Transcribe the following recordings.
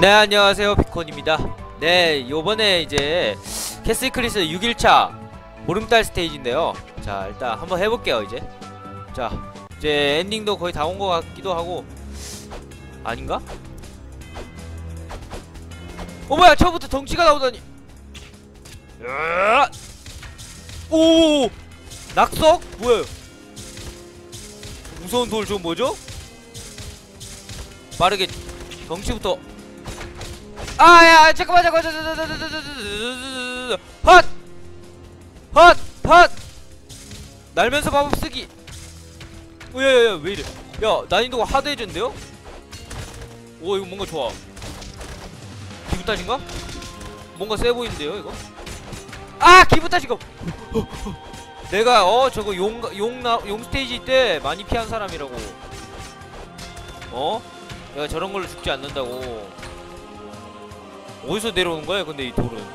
네 안녕하세요 비콘입니다 네 요번에 이제 캐슬 크리스 6일차 보름달 스테이지인데요 자 일단 한번 해볼게요 이제 자 이제 엔딩도 거의 다 온 것 같기도 하고 아닌가? 어 뭐야 처음부터 덩치가 나오다니 으아! 오 낙석? 뭐야 무서운 돌 좀 뭐죠? 빠르게 덩치부터 아야 잠깐만 잠깐만 헛! 헛! 헛! 날면서 마법 쓰기 오야야야 왜 이래 야 난이도가 하드해졌는데요? 오 이거 뭔가 좋아 기분 탓인가? 뭔가 세 보이는데요 이거? 아 기분 탓이고 내가 어 저거 용용용 스테이지 때 많이 피한 사람이라고 어? 내가 저런 걸로 죽지 않는다고 어디서 내려오는 거야 근데 이 돌은?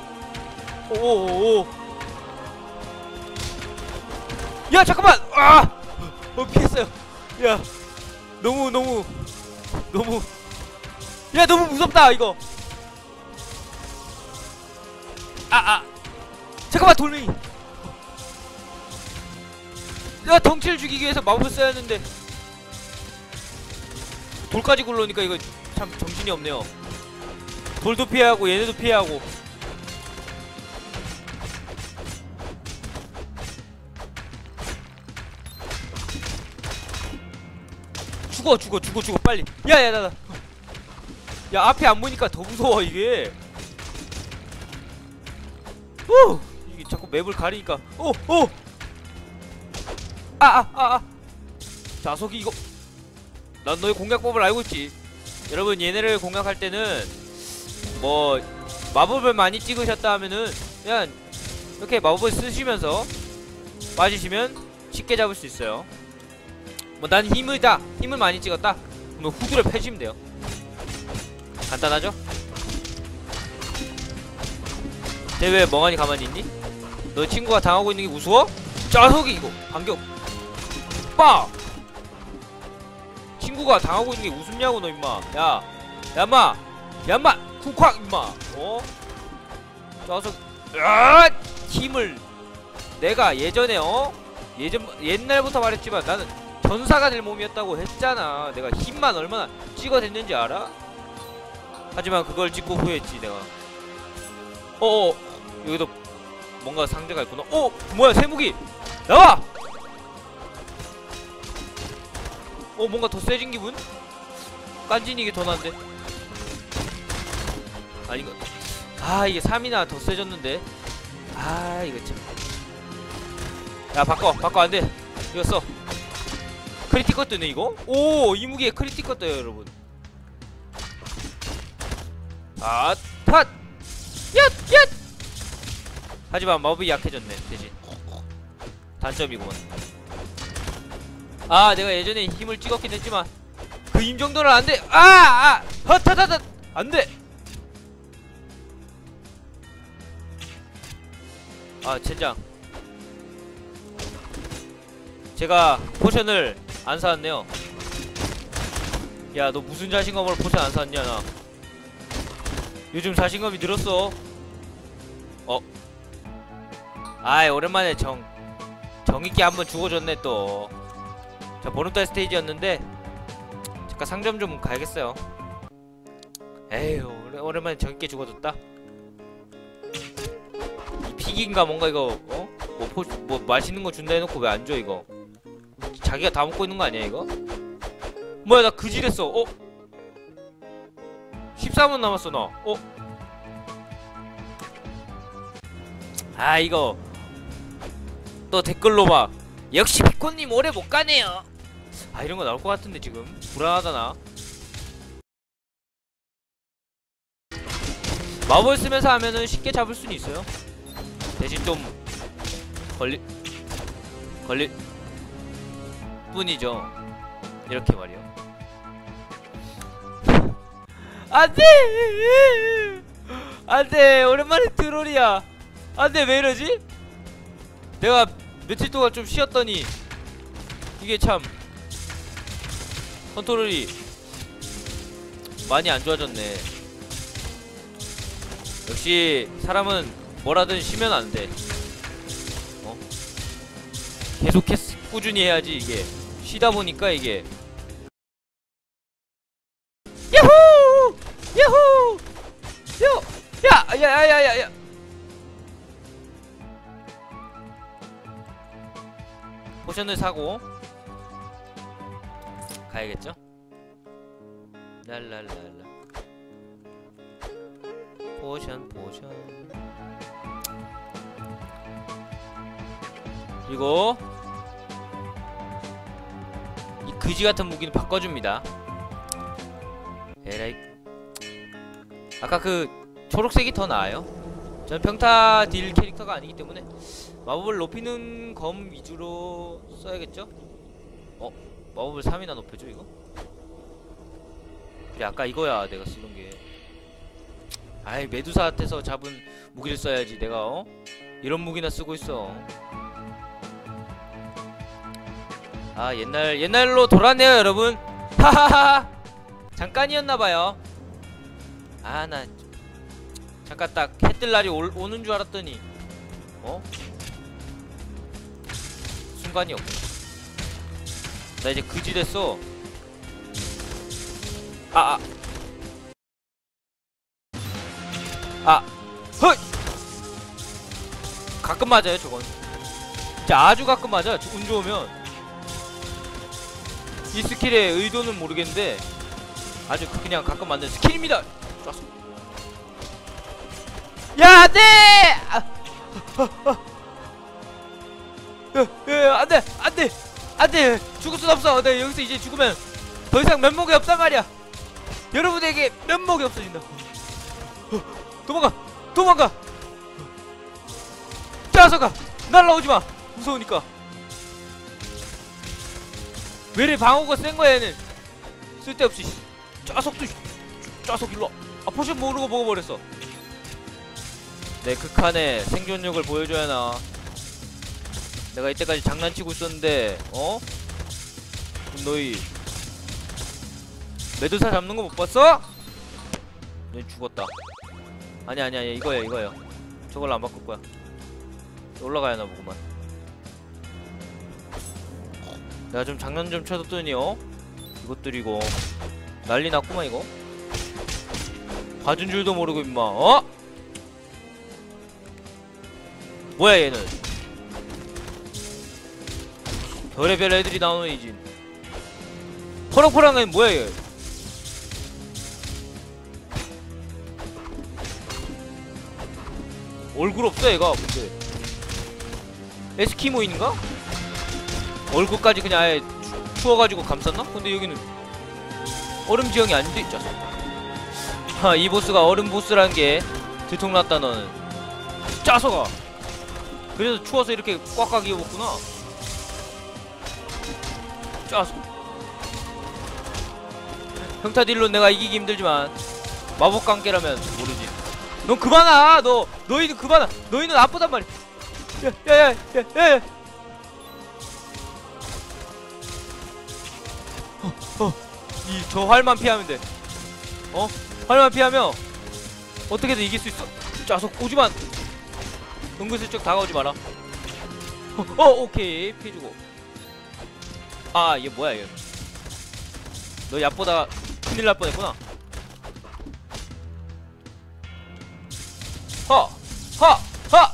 오오오 야 잠깐만! 아! 어 피했어요. 야 너무 너무 너무. 야 너무 무섭다 이거. 아아. 아. 잠깐만 돌멩이. 야 덩치를 죽이기 위해서 마법을 써야 하는데. 돌까지 굴러오니까 이거 참 정신이 없네요 돌도 피하고 얘네도 피하고. 죽어 죽어 죽어 죽어 빨리. 야야 나나. 야 앞에 안 보니까 더 무서워 이게. 오 이게 자꾸 맵을 가리니까. 오오! 아, 아. 자석이 이거. 난 너의 공략법을 알고 있지. 여러분 얘네를 공략할 때는 뭐 마법을 많이 찍으셨다 하면은 그냥 이렇게 마법을 쓰시면서 빠지시면 쉽게 잡을 수 있어요 뭐 난 힘을다 힘을 많이 찍었다 그러면 후드를 펴시면 돼요 간단하죠? 쟤 왜 멍하니 가만히 있니? 너 친구가 당하고 있는 게 무서워? 짜석이 이거 반격 빡! 친구가 당하고 있는 게 웃음냐고 너 임마 야 야마 야마 쿵쾅 임마. 어? 짜석 아! 힘을 내가 예전에 어? 예전 옛날부터 말했지만 나는 전사가 될 몸이었다고 했잖아. 내가 힘만 얼마나 찍어댔는지 알아? 하지만 그걸 찍고 후회했지 내가. 어어. 여기도 뭔가 상자가 있구나. 어 뭐야 세무기! 나와! 어 뭔가 더 세진 기분? 깐진이게 더 난데 아 이거 아 이게 3이나 더 세졌는데 아 이거 참야 바꿔 바꿔 안돼 이거 써 크리티커 뜨네 이거? 오 이 무기에 크리티커 떠요 여러분 아 탓! 얏! 얏! 하지만 마법이 약해졌네 대신 단점이구만 아 내가 예전에 힘을 찍었긴 했지만 그 힘 정도는 안돼 아! 아! 헛헛헛헛 안돼 아 젠장. 제가 포션을 안 사왔네요. 야 너 무슨 자신감으로 포션 안 샀냐 나. 요즘 자신감이 늘었어. 어. 아이 오랜만에 정 정있게 한번 죽어줬네 또자 보름달 스테이지였는데 잠깐 상점 좀 가야겠어요. 에휴 오랜만에 정있게 죽어줬다 이 픽인가 뭔가 이거 어? 뭐, 포, 뭐 맛있는 거 준다 해놓고 왜 안 줘 이거? 자기가 다 먹고 있는 거 아니야 이거? 뭐야 나 그지랬어. 어? 14분 남았어 나 어? 아 이거. 또 댓글로 막 역시 비콘님 오래 못 가네요. 아 이런 거 나올 것 같은데 지금. 불안하다 나. 마법을 쓰면서 하면은 쉽게 잡을 수는 있어요 대신 좀 걸리 걸릴 뿐이죠. 이렇게 말이요. 안돼! 안돼! 오랜만에 트롤이야. 안돼 왜 이러지? 내가 며칠 동안 좀 쉬었더니 이게 참 컨트롤이 많이 안 좋아졌네. 역시 사람은 뭐라든 쉬면 안 돼. 어? 계속 했, 꾸준히 해야지 이게 쉬다 보니까 이게 야호! 야호! 야! 야! 야! 야! 야! 야! 포션을 사고 가야겠죠? 랄랄랄라 포션 포션 그리고 이 그지 같은 무기는 바꿔줍니다 에라이 아까 그 초록색이 더 나아요 전 평타 딜 캐릭터가 아니기 때문에 마법을 높이는 검 위주로 써야겠죠? 어? 마법을 3이나 높여줘 이거? 그래 아까 이거야 내가 쓰던 게 아이 메두사한테서 잡은 무기를 써야지 내가 어? 이런 무기나 쓰고 있어 아 옛날 옛날로 돌아왔네요 여러분 하하하 잠깐이었나봐요 아 나 잠깐 딱 해 뜰 날이 올, 오는 줄 알았더니 어? 순간이 없네 나 이제 그지 됐어 아, 아. 아, 헐! 가끔 맞아요, 저건. 진짜 아주 가끔 맞아, 저- 운 좋으면. 이 스킬의 의도는 모르겠는데, 아주 그- 그냥 가끔 맞는 스킬입니다! 抓서 야, 안 돼! 아, 아, 아. 야, 야, 안 돼! 안 돼! 안 돼! 죽을 순 없어! 내 여기서 이제 죽으면 더 이상 면목이 없단 말이야! 여러분에게 면목이 없어진다. 어, 도망가, 도망가. 짜서가 날라오지 마. 무서우니까. 왜 이리 방어가 센 거야 얘는? 쓸데없이. 짜석도 짜석 일로. 와. 아 포션 모르고 먹어버렸어. 내 극한의 생존력을 보여줘야 나. 내가 이때까지 장난치고 있었는데, 어? 너희 메두사 잡는 거 못 봤어? 얘 죽었다. 아니 아니 아니 이거야 이거야. 저걸로 안 바꿀 거야. 올라가야 하나 보구만. 내가 좀 장난 좀 쳐줬더니 어? 이것들이고 난리 났구만 이거. 봐준 줄도 모르고 임마 어? 뭐야 얘는? 별의별 애들이 나오는 이진. 퍼렁퍼렁한 뭐야 얘? 얼굴 없어 얘가 근데 에스키모인가? 얼굴까지 그냥 아예 추, 추워가지고 감쌌나? 근데 여기는 얼음 지형이 안 돼있잖아 하이 보스가 얼음 보스라는 게 들통났다 너는. 짜서가! 그래서 추워서 이렇게 꽉꽉 이어먹구나. 짜서 평타 딜로 내가 이기기 힘들지만 마법 관계라면 모르지. 넌 그만아! 너 너희는 그만아! 너희는 아프단 말이야 야야야야야 이 저 활만 피하면 돼. 어? 활만 피하면 어떻게든 이길 수 있어. 짜속 오지만 은근슬쩍 다가오지 마라. 어, 어 오케이. 피해주고. 아 얘 뭐야 얘 너 얕보다 큰일 날 뻔했구나. 허! 허! 허!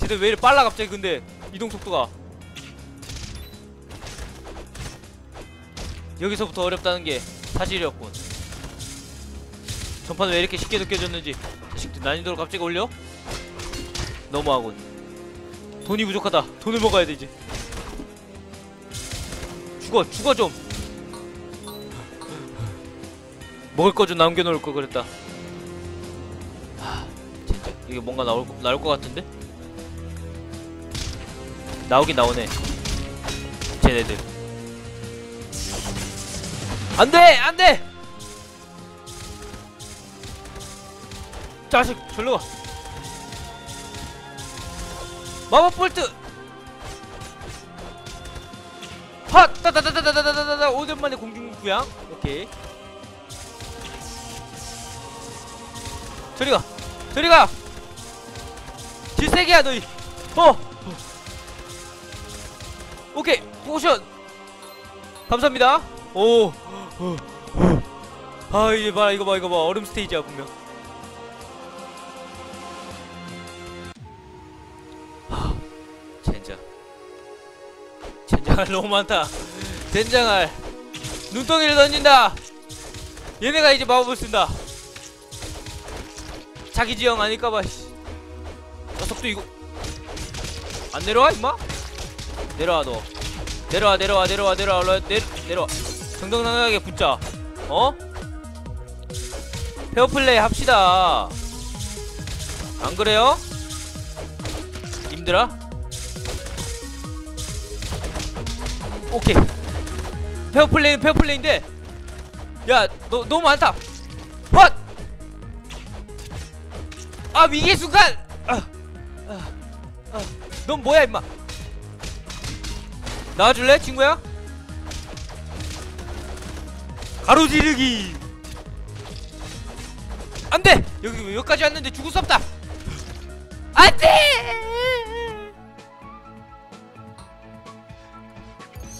쟤들 왜 이리 빨라 갑자기 근데. 이동 속도가 여기서부터 어렵다는 게 사실이었군. 전판 왜 이렇게 쉽게 느껴졌는지 자식들 난이도를 갑자기 올려? 너무하군. 돈이 부족하다. 돈을 먹어야 되지. 죽어 죽어 좀. 먹을 거 좀 남겨놓을 거 그랬다. 하, 진짜 이게 뭔가 나올 거- 나올 것 같은데? 나오긴 나오네. 쟤네들 안돼 안돼! 자식 절로 가. 마법 볼트! 팟 따다다다다다다다 오랜만에 공중부양. 오케이. 저리가 저리가! 질색이야 너희. 어. 오케이 포션. 감사합니다. 오. 아 이제 봐 이거 봐 이거 봐. 얼음 스테이지야 분명. 젠장할 너무 많다. 젠장할 눈덩이를 던진다. 얘네가 이제 마법을 쓴다. 자기 지형 아닐까봐 씨. 녀석도 이거. 안 내려와 임마? 내려와 너. 내려와 내려와 내려와 내려와. 내려, 내려와 정정당당하게 붙자 어? 페어플레이 합시다 안 그래요? 님들아? 오케이 페어플레이는 페어플레이인데 야 너 너무 많다 헛! 아 위기 순간 아, 아, 아. 넌 뭐야 임마 나와줄래 친구야? 가로지르기. 안돼! 여기 여기까지 왔는데 죽을 수 없다. 안돼!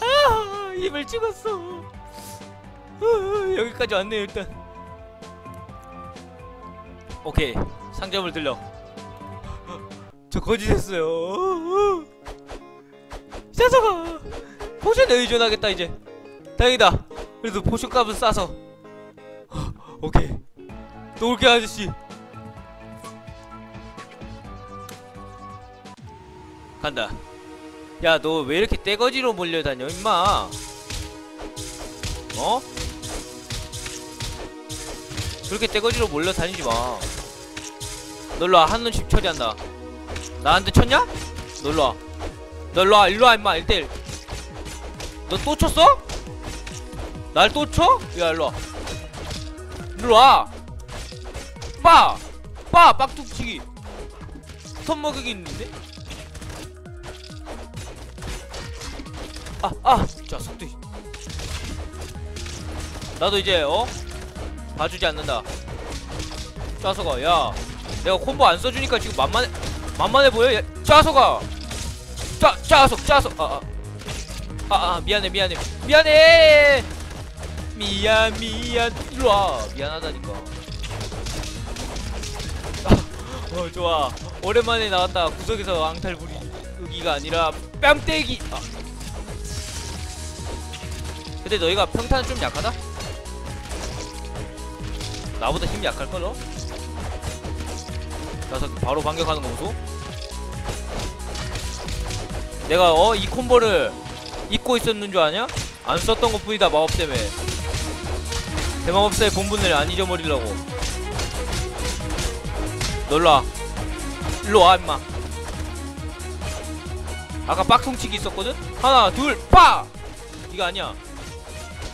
아 힘을 찍었어. 아, 여기까지 왔네 일단. 오케이. 상점을 들려 저 거짓했어요. 샤서가 포션에 의존하겠다 이제. 다행이다 그래도 포션 값은 싸서. 오케이. 또 올게 아저씨. 간다. 야 너 왜 이렇게 떼거지로 몰려다녀 임마? 어? 그렇게 떼거지로 몰려다니지 마. 놀러와 한눈씩 처리한다. 나한테 쳤냐? 놀러와. 놀러와 일로와 임마 1대1 너 또 쳤어? 날 또 쳐? 야 일로와 일로와 빠! 빠! 빡뚝치기 스턴 먹이기 있는데? 아! 아! 진짜 속도 나도 이제 어? 봐주지 않는다 짜서가 야 내가 콤보 안 써주니까 지금 만만해 만만해 보여? 야, 짜서가 짜 짜석 짜석 아아 아, 아, 미안해 미안해 미안해 미안 미안 일로와 미안하다니까 아, 어 좋아 오랜만에 나왔다 구석에서 앙탈 부리기가 아니라 뺨때기 아. 근데 너희가 평탄은 좀 약하다? 나보다 힘이 약할걸요? 녀석 바로 반격하는 거 보소? 내가 어? 이 콤보를 잊고 있었는 줄 아냐? 안 썼던 것 뿐이다 마법 때문에 대마법사의 본분을 안 잊어버리려고 놀라 일로와 임마 아까 빡통치기 있었거든? 하나 둘 빠! 이거 아니야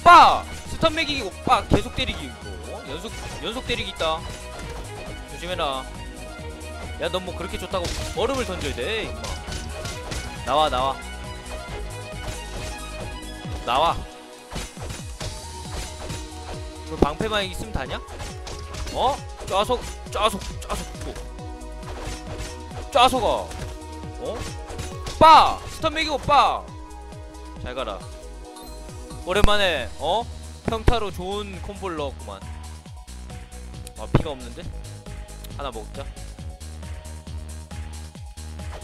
빠! 스턴 매기고 빠! 계속 때리기 이거 어? 연속 연속 때리기 있다 조심해라 야 넌 뭐 그렇게 좋다고 얼음을 던져야 돼 임마 나와 나와 나와 그 방패만 있으면 다냐? 어? 짜속 짜속 짜속 뭐 짜속아 어? 빠! 스턴 매기고 빠! 잘 가라 오랜만에 어? 평타로 좋은 콤보를 넣었구만 아 피가 없는데? 하나 먹자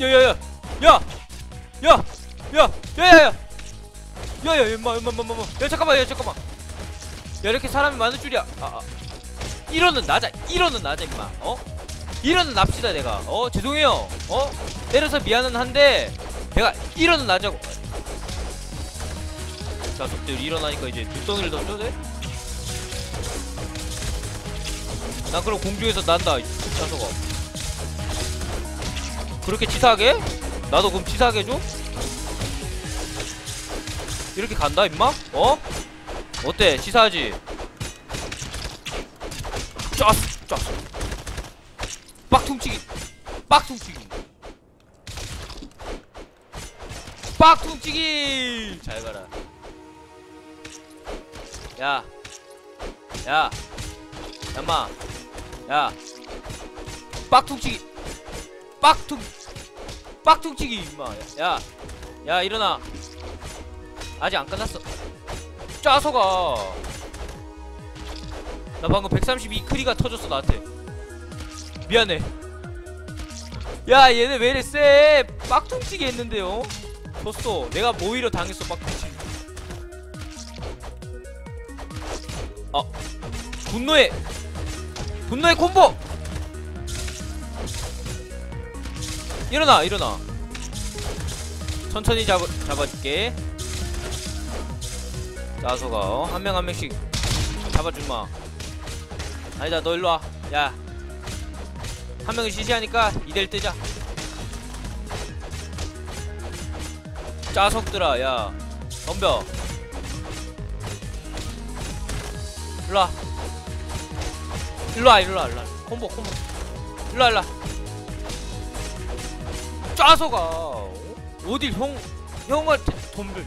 야야야 야! 야! 야! 야야야! 야야 임마 임마 임마 임마 야 잠깐만 야 잠깐만 야 이렇게 사람이 많을 줄이야 아, 아. 1원은 나자 1원은 나자 임마 어? 1원은 납시다 내가 어? 죄송해요 어? 때려서 미안은 한데 내가 1원은 나자고 자 속들 일어나니까 이제 눈덩이를 던져도 돼? 난 그럼 공중에서 난다 이 자석아 그렇게 치사하게? 나도 그럼 치사하게 해줘? 이렇게 간다 임마? 어? 어때? 치사하지? 짜스 짜스 빡퉁치기. 빡퉁치기. 빡퉁치기! 잘 가라. 야. 야, 얌마, 야, 빡퉁치기. 빡퉁 빡퉁치기 임마. 야. 야 일어나. 아직 안 끝났어 짜서가. 나 방금 132 크리가 터졌어 나한테. 미안해. 야 얘네 왜 이래 쎄? 빡퉁치기 했는데요? 졌어. 내가 모이려 당했어 빡퉁치기 아 분노의 분노의 콤보! 일어나 일어나. 천천히 잡아, 잡아줄게 자소가. 어? 한 명 한 명씩. 잡아줄마. 아니다 너 일로와. 야. 한 명이 시시하니까 2대1 뜨자. 짜석들아 야. 덤벼. 일로와. 일로와 일로와 일로와. 콤보 콤보. 일로와 일로와. 짜서가 어? 어딜 형 형한테 덤벼